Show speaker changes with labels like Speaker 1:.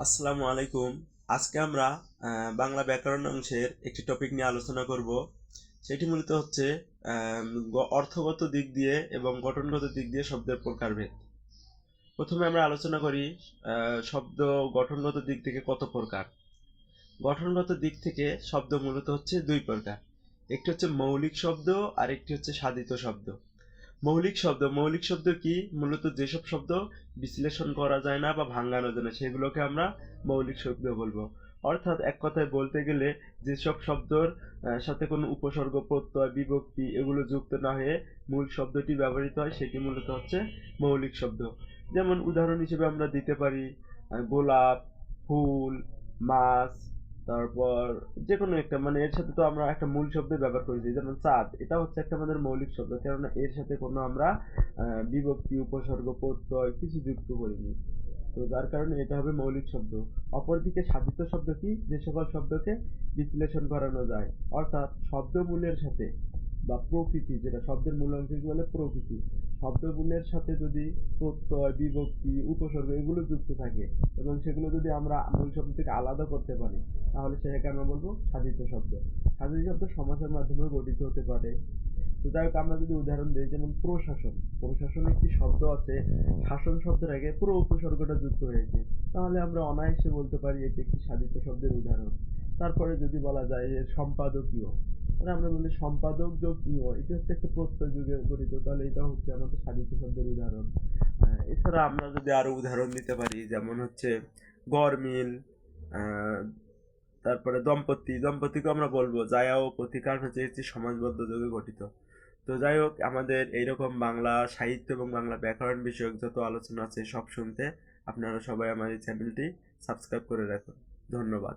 Speaker 1: আসসালামু আলাইকুম। আজকে আমরা বাংলা ব্যাকরণ অংশের একটি টপিক নিয়ে আলোচনা করব। সেটি মূলত হচ্ছে অর্থগত দিক দিয়ে এবং গঠনগত দিক দিয়ে শব্দের প্রকারভেদ। প্রথমে আমরা আলোচনা করি শব্দ গঠনগত দিক থেকে কত প্রকার? গঠনগত দিক থেকে শব্দ মূলত হচ্ছে দুই প্রকার। একটি হচ্ছে মৌলিক শব্দ আর একটি হচ্ছে সাধিত শব্দ। মৌলিক শব্দ মৌলিক শব্দ কি? মূলত যেসব শব্দ বিশ্লেষণ করা যায় না বা ভাঙানো যায় না, সেগুলোকে আমরা মৌলিক শব্দ বলব। অর্থাৎ এক কথায় বলতে গেলে যেসব শব্দর সাথে কোনো উপসর্গ, প্রত্যয়, বিভক্তি এগুলো যুক্ত না হয়ে মূল শব্দটি ব্যবহৃত হয়, সেটি মূলত হচ্ছে মৌলিক শব্দ। যেমন উদাহরণ হিসেবে আমরা দিতে পারি গোলাপ, ফুল, মাছ তারপর যে কোনো একটা মানে এর সাথে তো আমরা একটা মূল শব্দ ব্যবহার করেছি যেমন চাঁদ, এটা হচ্ছে একটা আমাদের মৌলিক শব্দ, কেননা এর সাথে কোনো আমরা বিভক্তি, উপসর্গ, প্রত্যয় কিছু যুক্ত করিনি। তো যার কারণে এটা হবে মৌলিক শব্দ। অপরদিকে সাধিত শব্দ কি? যে সকল শব্দকে বিশ্লেষণ করানো যায়। অর্থাৎ শব্দমূলের সাথে বা প্রকৃতি, যেটা শব্দের মূল অংশকে বলে? প্রকৃতি। শব্দমূলের সাথে যদি প্রত্যয়, বিভক্তি, উপসর্গ এগুলো যুক্ত থাকে এবং সেগুলো যদি আমরা মূল শব্দ থেকে আলাদা করতে পারি, তাহলে সেটাকে আমরা বলব সাধিত শব্দ। সাধিত শব্দ সমাসের মাধ্যমে গঠিত হতে পারে। তো যাই হোক, আমরা যদি উদাহরণ দিই, যেমন প্রশাসন। প্রশাসন একটি শব্দ আছে, শাসন শব্দের আগে পুরো উপসর্গটা যুক্ত হয়েছে। তাহলে আমরা অনায়াসে বলতে পারি এটি একটি সাধিত শব্দের উদাহরণ। তারপরে যদি বলা যায় যে সম্পাদকীয় আমরা বলি সম্পাদক যোগ এটা হচ্ছে একটা প্রত্যয় যুগে গঠিত। তাহলে এটা হচ্ছে আমাদের সাধিত শব্দের উদাহরণ। এছাড়া আমরা যদি আরও উদাহরণ দিতে পারি, যেমন হচ্ছে গরমিল তারপরে দম্পতি। দম্পতিকে আমরা বলব জায়া ও প্রতিকার হচ্ছে এটি সমাজবদ্ধ যুগে গঠিত। তো যাই হোক, আমাদের এইরকম বাংলা সাহিত্য এবং বাংলা ব্যাকরণ বিষয়ক যত আলোচনা আছে সব শুনতে আপনারা সবাই আমার এই চ্যানেলটি সাবস্ক্রাইব করে রাখুন। ধন্যবাদ।